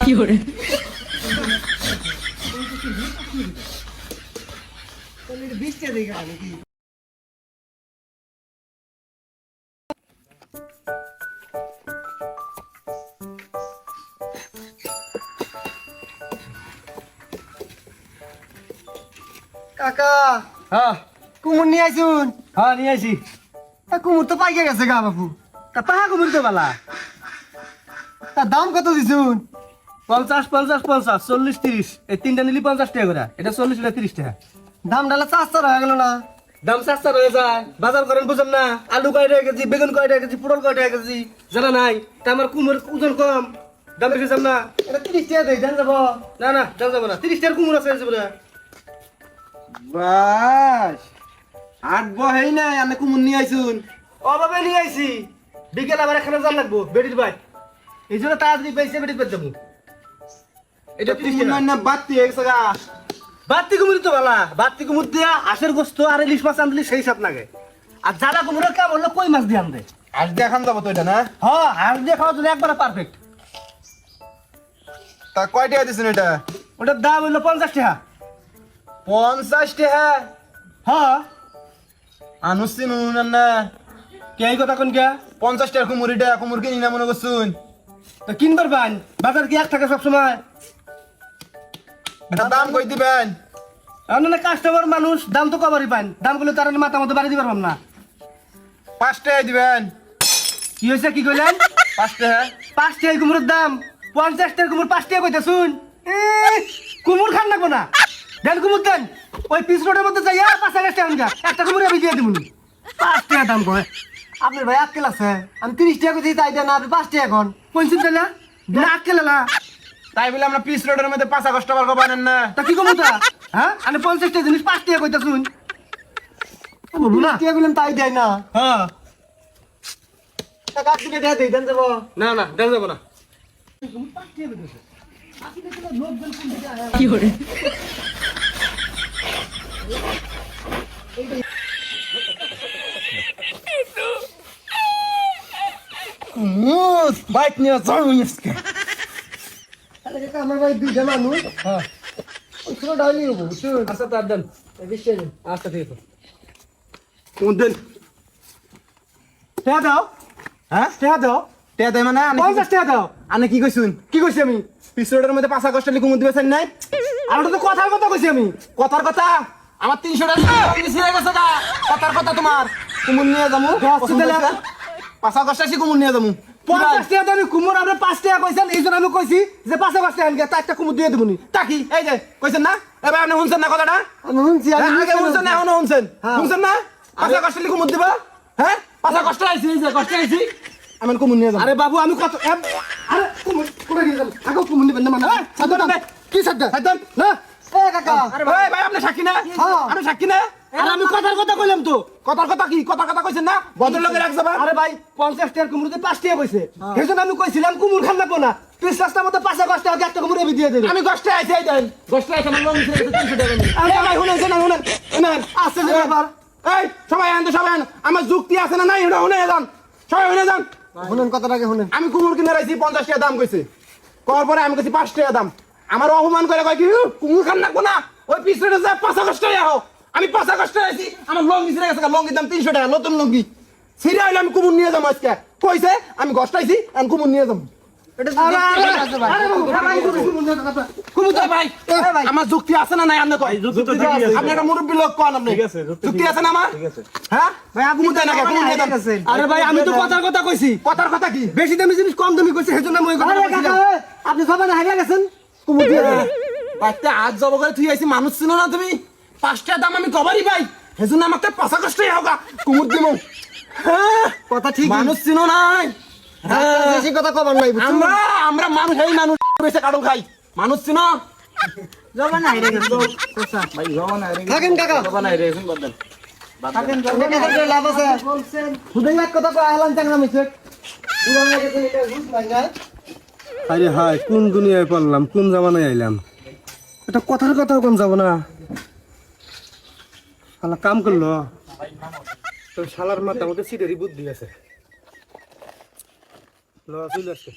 有人，কাকা হ্যাঁ। কুমুর নিয়ে আইসুন। হ্যাঁ নিয়ে আসি তা কুমুর তো পাইকে গেছে গা বাপু। তা পাহা কুমির তো বালা। তার দাম কত দিছুন? পঞ্চাশ পঞ্চাশ পঞ্চাশ, চল্লিশ, তিরিশ। এই তিনটা নিলি পঞ্চাশ টাকা করে। এটা চল্লিশ, এটা তিরিশ টাকা। দাম ডালা চার হয়ে গেল না। দাম সস্তা রয়ে যায়। বাজার করেন বুঝেন না। আলু কয় টাকা কেজি, বেগুন কয় টাকা কেজি, পটল কয় টাকা কেজি, জানা নাই। তা আমার কুমোর ওজন কম। দাম বেশি যাম না। এটা তিরিশ টাকা দেই জান যাব। না না দাম যাব না। তিরিশ টাকার কুমোর আছে পুরা বাস। আট বহেই নাই আমি কুমুর নিয়ে আইসুন। অভাবে নিয়ে আইছি। বিকেল আবার এখানে যান লাগবো, বেটির ভাই এই জন্য তাড়াতাড়ি পেয়েছে বেটির পেয়ে যাব। এটা না গা। কুমুর তো বালা কুমুর দিয়া গোস্ত আর ইলিশ মাছ আনলি সেই সাপ লাগে আর যারা কুমুরের কাম হলো কই মাছ দিয়ে আনবে? আজ দেখান যাব তো এটা না? হ্যাঁ হাঁস দিয়ে খাওয়া জন্য একবারে পারফেক্ট তা কয় টাকা দিছেন এটা? ওটার দাম হইল পঞ্চাশ টাকা। পঞ্চাশ টাকা? হ্যাঁ আনুসি নুন না কে এই কথা কোন কে? পঞ্চাশ টাকা কুমুর এটা কুমুর কিনি না মনে করছুন। তো কিনবার পান বাজার কি এক থাকে সবসময়? এটা দাম কই দিবেন? না কাস্টমার মানুষ দাম তো কবারই পান। দামগুলো তার মাথা মতো বাড়ি দিবার না। পাঁচ টাকা দিবেন। কি হয়েছে কি কইলেন? পাঁচ টাকা। পাঁচ টাকা কুমুরের দাম। পঞ্চাশ টাকা কুমুর পাঁচ টাকা কইতে শুন। কুমুর খান নাকবো না। দেন কুমুর দেন। ওই পিস রোডের মধ্যে যাইয়া পাঁচ হাজার টাকা। একটা কুমুর আমি দিয়ে দিবনি পাঁচ টাকা দাম কয়। আপনার ভাই আক্কেল আছে। আমি তিরিশ টাকা কইছি তাই দেন আপনি পাঁচ টাকা এখন পঞ্চাশ টাকা না? আটকে লা তাই বলে আমরা পিস রোডের মধ্যে পাঁচ আগস্ট বার বানেন না। তা কি কমু তা হ্যাঁ? আমি পঞ্চাশটা জিনিস পাঁচ টাকা কইতে শুন না। টাকা বললাম তাই দেয় না। হ্যাঁ। তা কাক দিকে দেয়া দেই দেন যাব। না না দেখা যাব না। 有人，মুস বাইক নিয়ে তাহলে কাকা আমার ভাই দুইটা মানুষ। হ্যাঁ। ছোট ডাইলি হব আচ্ছা তার দেন। বিশ টাকা আচ্ছা ঠিক আছে। কোন দিন। টাকা দাও। হ্যাঁ? টাকা দাও। টাকা দেয় মানে আনে পঞ্চাশ টাকা দাও। আনে কি কইছুন? কি কইছি আমি? রোডের মধ্যে পাঁচ আগস্ট লিখে মুদ দিবেছেন নাই? আর ওটা তো কথার কথা কইছি আমি। কথার কথা। আমার তিনশো টাকা হয়ে গেছে গা। কথার কথা তোমার। কুমুর নিয়ে যাব টাকা। পাঁচ আগস্ট আসি কুমুর নিয়ে যাব পঞ্চাশ টাকা দাও আমি কুমোর আপনি পাঁচ টাকা কইছেন এই জন্য আমি কইছি যে পাঁচ পাঁচ টাকা আনগে তা একটা কুমোর দিয়ে দেবনি। তাকি এই যে কইছেন না? এবার আপনি শুনছেন না কথাটা? শুনছি আগে শুনছেন না এখনও শুনছেন। শুনছেন না? পাঁচ লিখে মুদ দিবা? হ্যাঁ পাঁচ আগস্ট আইসি এই যে কষ্ট আইসি আমি কুমুর নিয়ে যাব আরে বাবু আমি কত আরে কুমোর কোথায় গেলাম আগে কুমোর নিবেন না মানে কি সাদ্দাম একদম না? এ কাকা। আরে ভাই ভাই আপনি সাক্ষী না। আপনি সাক্ষী না? আর আমি কথার কথা কইলাম তো। কথার কথা কি? কথা কইছেন না? ভদ্রলোকের এক জবাব আরে ভাই পঞ্চাশ টাকার কুমড়োতে পাঁচ টাকা কইছে সেই আমি কইছিলাম কুমুর খান না। রাস্তার পাঁচা টাকা একটা আমি দিয়ে দেবো। দেন। আমার লোন ছেড়ে তিনশো টাকা নিয়ে। আরে এই ভাই শুনেন শুনেন শুনেন। শুনেন আছে যে ব্যাপার। এই সবাই আন তো সবাই আন আমার যুক্তি আছে না নাই শুনে যান। সবাই শুনে যান। শুনেন কথাটাকে শুনেন। আমি কুমুর কিনে রাইছি পঞ্চাশ টাকা দাম কইছে। কর পরে আমি কইছি পাঁচ টাকা দাম। আমার অপমান করে কয় কি "হু, কুমুর খান নাকবো না? ওই পিছনে যা পাঁচ কষ্ট আহো। আমি পাঁচ কষ্ট আইছি আমার লঙ্গি ছিঁড়ে গেছে লঙ্গির দাম তিনশো টাকা নতুন লঙ্গি। ছিঁড়ে হইলে আমি কুমুর নিয়ে যাব আজকে। কইছে আমি গস্তাইছি আমি কুমুর নিয়ে যাব যুক্তি আছে। আমার যুক্তি আছে না নাই আপনি কয়? আপনি একটা মুরব্বী লোক কন আপনি। যুক্তি আছে না আমার? হ্যাঁ? ভাই আপনি কুমুর না কে? কুমুর নিয়ে যান। গেছেন। আরে ভাই আমি তো কথার কথা কইছি। কথার কথা কি? বেশি দামি জিনিস কম দামি কইছি সেই জন্য আমি কথা আপনি সবাই হারিয়ে গেছেন। কুমুর দিয়ে। বাচ্চা আজ জব করে তুই আইছি মানুষ ছিল না তুমি? পাঁচটা দাম আমি কবারই পাই। সেজন্য আমাকে পাঁচা কষ্টই হোক কুমুর দিব হ্যাঁ কথা ঠিক মানুষ ছিল নাই। হ্যাঁ। বেশি কথা কবার নাই আমরা আমরা মানুষ এই মানুষ কাটল খাই। মানুষ কোসা ভাই থাকেন কাকা। বদল থাকেন লাভ আছে। কথা আহলান মিছে। এটা বুঝ না আরে কোন দুনিয়ায় পড়লাম কোন জামানায় আইলাম? এটা কথার কথাও কোন যাব না? শালা কাম করল। তো শালার মাথা আমাদের সিটেরই বুদ্ধি আছে। ল চলে আসছে